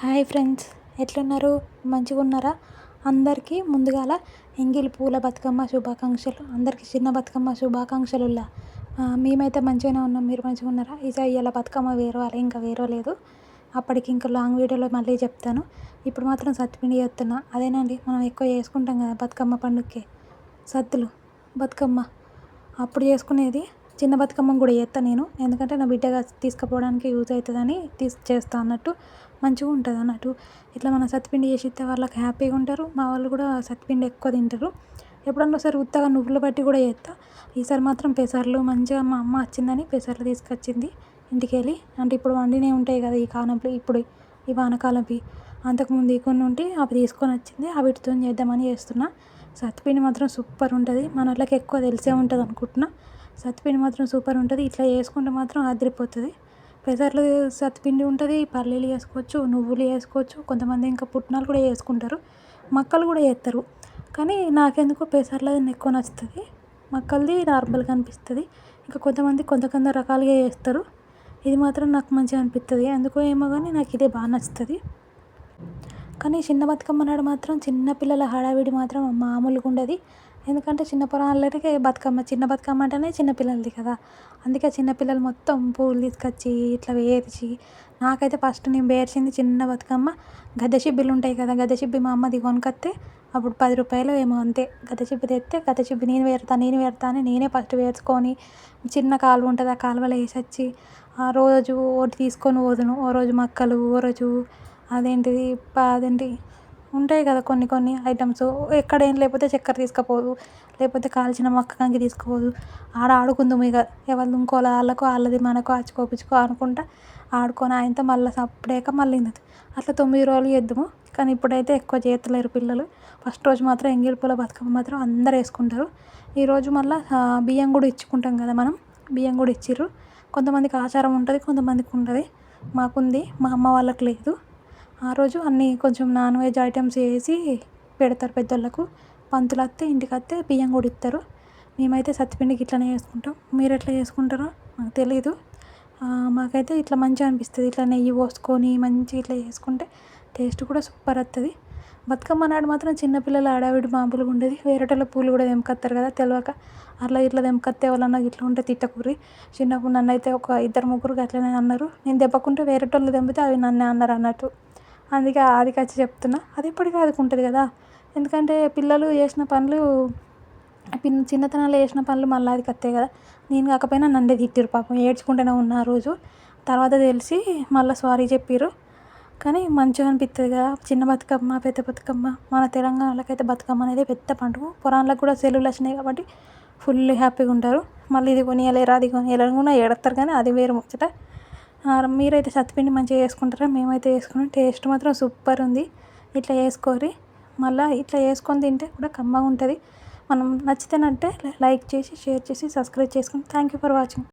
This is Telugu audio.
హాయ్ ఫ్రెండ్స్ ఎట్లున్నారు? మంచిగా ఉన్నారా? అందరికీ ముందుగాల ఎంగిలి పూల బతుకమ్మ శుభాకాంక్షలు. అందరికీ చిన్న బతుకమ్మ శుభాకాంక్షలులా మేమైతే మంచిగానే ఉన్నాం. మీరు మంచిగా ఉన్నారా? ఈసారి ఇలా బతుకమ్మ వేరవాలి ఇంకా వేరలేదు. అప్పటికి ఇంకా లాంగ్ వీడియోలో మళ్ళీ చెప్తాను. ఇప్పుడు మాత్రం సత్తిపిండి చేస్తున్నా. అదేనండి మనం ఎక్కువ చేసుకుంటాం కదా బతుకమ్మ పండుగకి. సత్తులు బతుకమ్మ. అప్పుడు చేసుకునేది చిన్న బతుకమ్మ కూడా చేస్తాను నేను. ఎందుకంటే నా బిడ్డగా తీసుకుపోవడానికి యూజ్ అవుతుందని తీసి చేస్తా అన్నట్టు. మంచిగా ఉంటుంది అన్నట్టు. ఇట్లా మనం సత్తిపిండి చేసి ఇస్తే వాళ్ళకి హ్యాపీగా ఉంటారు. మా వాళ్ళు కూడా సత్తిపిండి ఎక్కువ తింటారు. ఎప్పుడన్నా ఒకసారి ఉత్తగా నువ్వులు బట్టి కూడా చేస్తా. ఈసారి మాత్రం పెసర్లు మంచిగా మా అమ్మ వచ్చిందని పెసర్లు తీసుకొచ్చింది ఇంటికి వెళ్ళి. అంటే ఇప్పుడు వండినే ఉంటాయి కదా ఈ కాలంలో ఇప్పుడు ఈ వానకాలంవి అంతకుముందు కొన్ని ఉంటే అవి తీసుకొని వచ్చింది. అవిటితో చేద్దామని చేస్తున్నా. సత్తిపిండి మాత్రం సూపర్ ఉంటుంది. మన వాళ్ళకి ఎక్కువ తెలిసే ఉంటుంది అనుకుంటున్నా. సత్తిపిండి మాత్రం సూపర్ ఉంటుంది. ఇట్లా చేసుకుంటే మాత్రం అదిరిపోతుంది. పెసర్లు సత్తిపిండి ఉంటుంది పల్లీలు వేసుకోవచ్చు నువ్వులు వేసుకోవచ్చు కొంతమంది ఇంకా పుట్నాలు కూడా వేసుకుంటారు. మక్కలు కూడా చేస్తారు కానీ నాకెందుకో పెసర్లది ఎక్కువ నచ్చుతుంది. మక్కలది నార్మల్గా అనిపిస్తుంది. ఇంకా కొంతమంది కొంత కొంత రకాలుగా చేస్తారు ఇది మాత్రం నాకు మంచిగా అనిపిస్తుంది. ఎందుకో ఏమో కానీ నాకు ఇదే బాగా నచ్చుతుంది. కానీ చిన్న బతుకమ్మ నాడు మాత్రం చిన్నపిల్లల హడావిడి మాత్రం మామూలుగా ఉండదు. ఎందుకంటే చిన్న పొరాళ్ళకి బతుకమ్మ చిన్న బతుకమ్మ అంటేనే చిన్నపిల్లలది కదా. అందుకే చిన్నపిల్లలు మొత్తం పూలు తీసుకొచ్చి ఇట్లా పేర్చి నాకైతే ఫస్ట్ నేను పేర్చింది చిన్న బతుకమ్మ. గద్దె చిబ్బిలు ఉంటాయి కదా గద్దె చిబ్బి మా అమ్మది కొనుకొస్తే అప్పుడు పది రూపాయలు ఏమో అంతే. గద్దె చిబ్బి తెస్తే గద్దె చిబ్బి నేను వేరుతా నేను వేరుతా అని నేనే ఫస్ట్ వేర్చుకొని చిన్న కాలువ ఉంటుంది ఆ కాలువలో వేసి వచ్చి ఆ రోజు ఒకటి తీసుకొని పోదును. ఓ రోజు మక్కలు ఓ రోజు అదేంటిది అదేంటి ఉంటాయి కదా కొన్ని కొన్ని ఐటమ్స్. ఎక్కడ ఏం లేకపోతే చక్కెర తీసుకుపోదు లేకపోతే కాల్చిన మొక్క కంకి తీసుకుపోదు. ఆడ ఆడుకుందాం ఇక ఎవరిది ఇంకోళ్ళ వాళ్ళకు వాళ్ళది మనకు ఆచుకోపించుకో అనుకుంటా ఆడుకొని ఆయనతో మళ్ళీ సప్పుడేక మళ్ళీ అట్లా తొమ్మిది రోజులు చేద్దాము. కానీ ఇప్పుడైతే ఎక్కువ చేయట్లేరు పిల్లలు. ఫస్ట్ రోజు మాత్రం ఎంగిలి పూల బతుకమ్మ మాత్రం అందరు వేసుకుంటారు. ఈరోజు మళ్ళీ బియ్యం కూడా ఇచ్చుకుంటాం కదా మనం. బియ్యం కూడా ఇచ్చిర్రు. కొంతమందికి ఆచారం ఉంటుంది కొంతమందికి ఉంటుంది మాకుంది మా అమ్మ వాళ్ళకి లేదు. ఆ రోజు అన్నీ కొంచెం నాన్ వెజ్ ఐటమ్స్ వేసి పెడతారు పెద్దోళ్ళకు. పంతులు వస్తే ఇంటికి వస్తే బియ్యం కూడా ఇస్తారు. మేమైతే సత్తిపిండికి ఇట్లనే చేసుకుంటాం. మీరు ఎట్లా చేసుకుంటారో నాకు తెలీదు. మాకైతే ఇట్లా మంచిగా అనిపిస్తుంది. ఇట్లా నెయ్యి పోసుకొని మంచిగా ఇట్లా చేసుకుంటే టేస్ట్ కూడా సూపర్ వస్తుంది బతుకమ్మ నాడు మాత్రం చిన్నపిల్లల ఆడావిడి మామూలుగా ఉండేది. వేరేటోళ్ళ పూలు కూడా తెంపుకొస్తారు కదా తెలియక అట్లా ఇట్లా తెంపుకొస్తే ఎవరన్నా ఇట్లా ఉంటే తిట్టకూరి. చిన్నప్పుడు నన్ను అయితే ఒక ఇద్దరు ముగ్గురు అట్లనే అన్నారు. నేను దెబ్బకుంటే వేరేటోళ్ళు తెంపితే అవి నన్నే అన్నారు అన్నట్టు. అందుకే ఆదికచ్చి చెప్తున్నా. అది ఎప్పటికీ ఆదుకుంటుంది కదా. ఎందుకంటే పిల్లలు చేసిన పనులు చిన్నతనంలో చేసిన పనులు మళ్ళీ అది కత్తే కదా. నేను కాకపోయినా నన్నే తిట్టిరు పాపం. ఏడ్చుకుంటూనే ఉన్న ఆ రోజు. తర్వాత తెలిసి మళ్ళీ సారీ చెప్పిర్రు. కానీ మంచిగా అనిపిస్తుంది కదా. చిన్న బతుకమ్మ పెద్ద బతుకమ్మ మన తెలంగాణలోకైతే బతుకమ్మ అనేది పెద్ద పండుగ. పురాణాలకు కూడా సెలవులు వచ్చినాయి కాబట్టి ఫుల్ హ్యాపీగా ఉంటారు. మళ్ళీ ఇది కొనియలేరు అది కొనియలేరు కూడా ఏడతారు కానీ అది వేరు ముచ్చట. మీరైతే సత్తిపిండి మంచిగా చేసుకుంటారా? మేమైతే చేసుకున్నాం. టేస్ట్ మాత్రం సూపర్ ఉంది. ఇట్లా వేసుకోరి మళ్ళీ ఇట్లా చేసుకొని తింటే కూడా కమ్మగా ఉంటుంది మనం నచ్చితేనంటే లైక్ చేసి షేర్ చేసి సబ్స్క్రైబ్ చేసుకుని. Thank you for watching.